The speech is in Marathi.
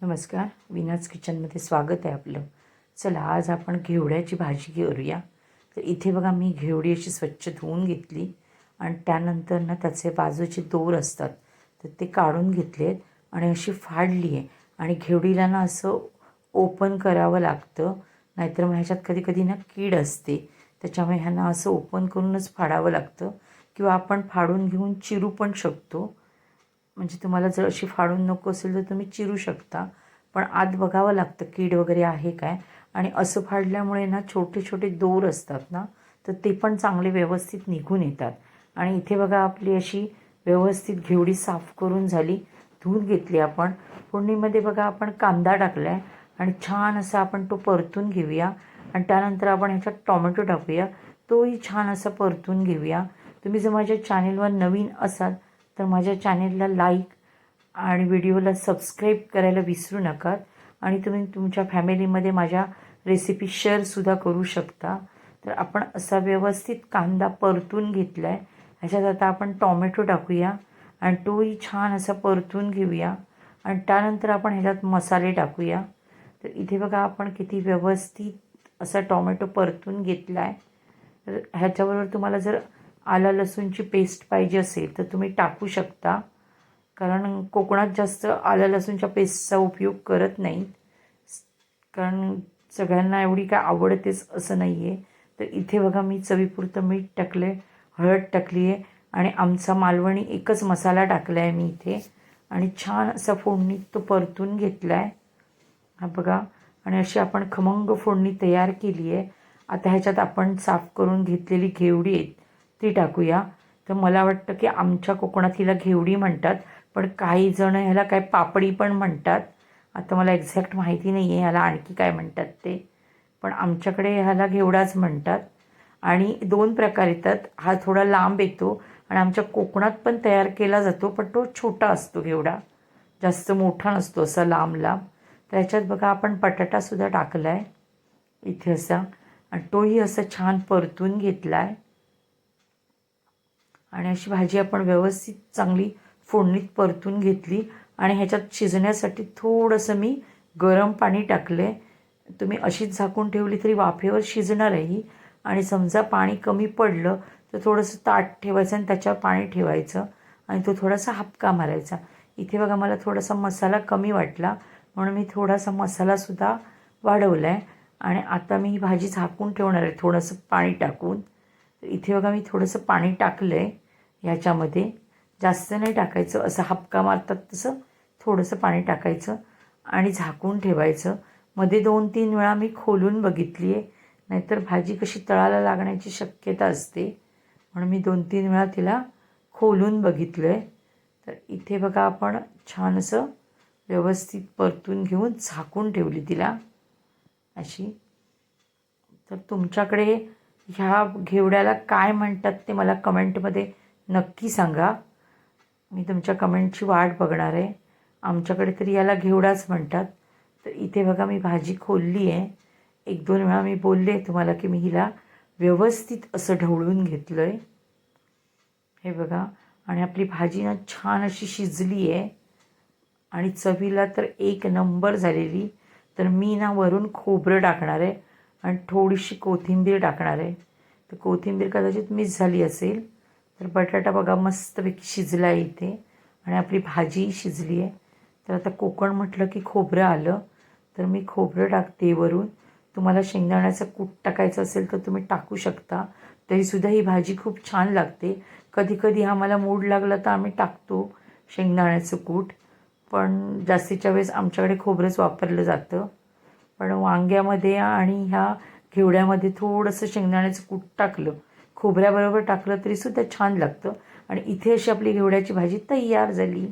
नमस्कार विनाज किचनमध्ये स्वागत आहे आपलं. चला आज आपण घेवड्याची भाजी करूया तर इथे बघा मी घेवडी अशी स्वच्छ धुवून घेतली आणि त्यानंतर ना त्याचे बाजूचे दोर असतात तर ते काढून घेतले आहेत आणि अशी फाडली आहे. आणि घेवडीला ना असं ओपन करावं लागतं नाहीतर मग ह्याच्यात कधी कधी ना कीड असते. त्याच्यामुळे ह्यांना असं ओपन करूनच फाडावं लागतं. किंवा आपण फाडून घेऊन चिरू पण शकतो. म्हणजे तुम्हाला जर अशी फाडून नको असेल तर तुम्ही चिरू शकता. पण आत बघावं लागतं कीड वगैरे आहे काय? आणि असं फाडल्यामुळे ना छोटे छोटे दोर असतात ना तर ते पण चांगले व्यवस्थित निघून येतात. आणि इथे बघा आपली अशी व्यवस्थित घेवडी साफ करून झाली धुवून घेतली आपण. फोडणीमध्ये बघा आपण कांदा टाकला आहे आणि छान असा आपण तो परतून घेऊया. आणि त्यानंतर आपण ह्याच्यात टॉमॅटो टाकूया. तोही छान असा परतून घेऊया. तुम्ही जर माझ्या चॅनेलवर नवीन असाल तर माझ्या चॅनेलला लाईक आणि व्हिडिओला सबस्क्राईब करायला विसरू नका. आणि तुम्ही तुमच्या फॅमिलीमध्ये माझ्या रेसिपी शेअरसुद्धा करू शकता. तर आपण असा व्यवस्थित कांदा परतून घेतला आहे ह्याच्यात आता आपण टॉमॅटो टाकूया आणि तोही छान असा परतून घेऊया. आणि त्यानंतर आपण ह्याच्यात मसाले टाकूया. तर इथे बघा आपण किती व्यवस्थित असा टॉमॅटो परतून घेतला आहे तर ह्याच्याबरोबर तुम्हाला जर आला लसूणची पेस्ट पाहिजे असेल तर तुम्ही टाकू शकता. कारण कोकणात जास्त आला लसूणच्या पेस्टचा उपयोग करत नाहीत. कारण सगळ्यांना एवढी काय आवडतेच असं नाही आहे तर इथे बघा मी चवीपुरतं मीठ टाकलं आहे हळद टाकली आहे आणि आमचा मालवणी एकच मसाला टाकला आहे मी इथे. आणि छान असा फोडणीत तो परतून घेतला आहे हा बघा. आणि अशी आपण खमंग फोडणी तयार केली आहे आता ह्याच्यात आपण साफ करून घेतलेली घेवडी आहेत ती टाकूया. तर मला वाटतं की आमच्या कोकणात हिला घेवडी म्हणतात पण काही जण ह्याला काय पापडी पण म्हणतात. आता मला एक्झॅक्ट माहिती नाही आहे ह्याला आणखी काय म्हणतात ते. पण आमच्याकडे ह्याला घेवडाच म्हणतात. आणि दोन प्रकार येतात. हा थोडा लांब येतो आणि आमच्या कोकणात पण तयार केला जातो पण तो छोटा असतो घेवडा. जास्त मोठा नसतो असा लांब लांब. तर ह्याच्यात बघा आपण बटाटासुद्धा टाकला आहे इथे असा. आणि तोही असं छान परतून घेतला आहे आणि अशी भाजी आपण व्यवस्थित चांगली फोडणीत परतून घेतली. आणि ह्याच्यात शिजण्यासाठी थोडंसं मी गरम पाणी टाकले. तुम्ही अशीच झाकून ठेवली तरी वाफेवर शिजणार आहे ही आणि समजा पाणी कमी पडलं तर थोडंसं ताट ठेवायचं आणि त्याच्यावर पाणी ठेवायचं. आणि तो थोडासा हापका मारायचा. इथे बघा मला थोडासा मसाला कमी वाटला. म्हणून मी थोडासा मसालासुद्धा वाढवला आहे आणि आता मी ही भाजी झाकून ठेवणार आहे थोडंसं पाणी टाकून. इथे बघा मी थोडंसं पाणी टाकलं आहे ह्याच्यामध्ये जास्त नाही टाकायचं असं हपका मारतात तसं थोडंसं पाणी टाकायचं आणि झाकून ठेवायचं. मध्ये दोन तीन वेळा मी खोलून बघितली आहे नाहीतर भाजी कशी तळाला लागण्याची शक्यता असते. म्हणून मी दोन तीन वेळा तिला खोलून बघितलं आहे तर इथे बघा आपण छान असं व्यवस्थित परतून घेऊन झाकून ठेवली तिला. अशी. तर तुमच्याकडे ह्या घेवड्याला काय म्हणतात ते मला कमेंटमध्ये नक्की सांगा. मी तुमच्या कमेंटची वाट बघणार आहे. आमच्याकडे तरी याला घेवडाच म्हणतात. तर इथे बघा मी भाजी खोलली आहे. एक दोन वेळा मी बोलले तुम्हाला की मी हिला व्यवस्थित असं ढवळून घेतलं आहे हे बघा. आणि आपली भाजी ना छान अशी शिजली आहे. आणि चवीला तर एक नंबर झालेली. तर मी ना वरून खोबरं टाकणार आहे. आणि थोडीशी कोथिंबीर टाकणार आहे. तर कोथिंबीर कदाचित मिस झाली असेल तर बटाटा बघा मस्तपैकी शिजला आहे इथे आणि आपली भाजीही शिजली आहे. तर आता कोकण म्हटलं की खोबरं आलं तर मी खोबरं टाकते वरून. तुम्हाला शेंगदाण्याचं कूट टाकायचं असेल तर तुम्ही टाकू शकता. तरीसुद्धा ही भाजी खूप छान लागते. कधीकधी आम्हाला मूड लागला तर आम्ही टाकतो शेंगदाण्याचं कूट. पण जास्तीच्या वेळेस आमच्याकडे खोबरंच वापरलं जातं. पण वांग्यामध्ये आणि ह्या घेवड्यामध्ये थोडंसं शेंगदाण्याचं कूट टाकलं. खोबऱ्याबरोबर टाकलं तरीसुद्धा छान लागतं. आणि इथे अशी आपली घेवड्याची भाजी तयार झाली.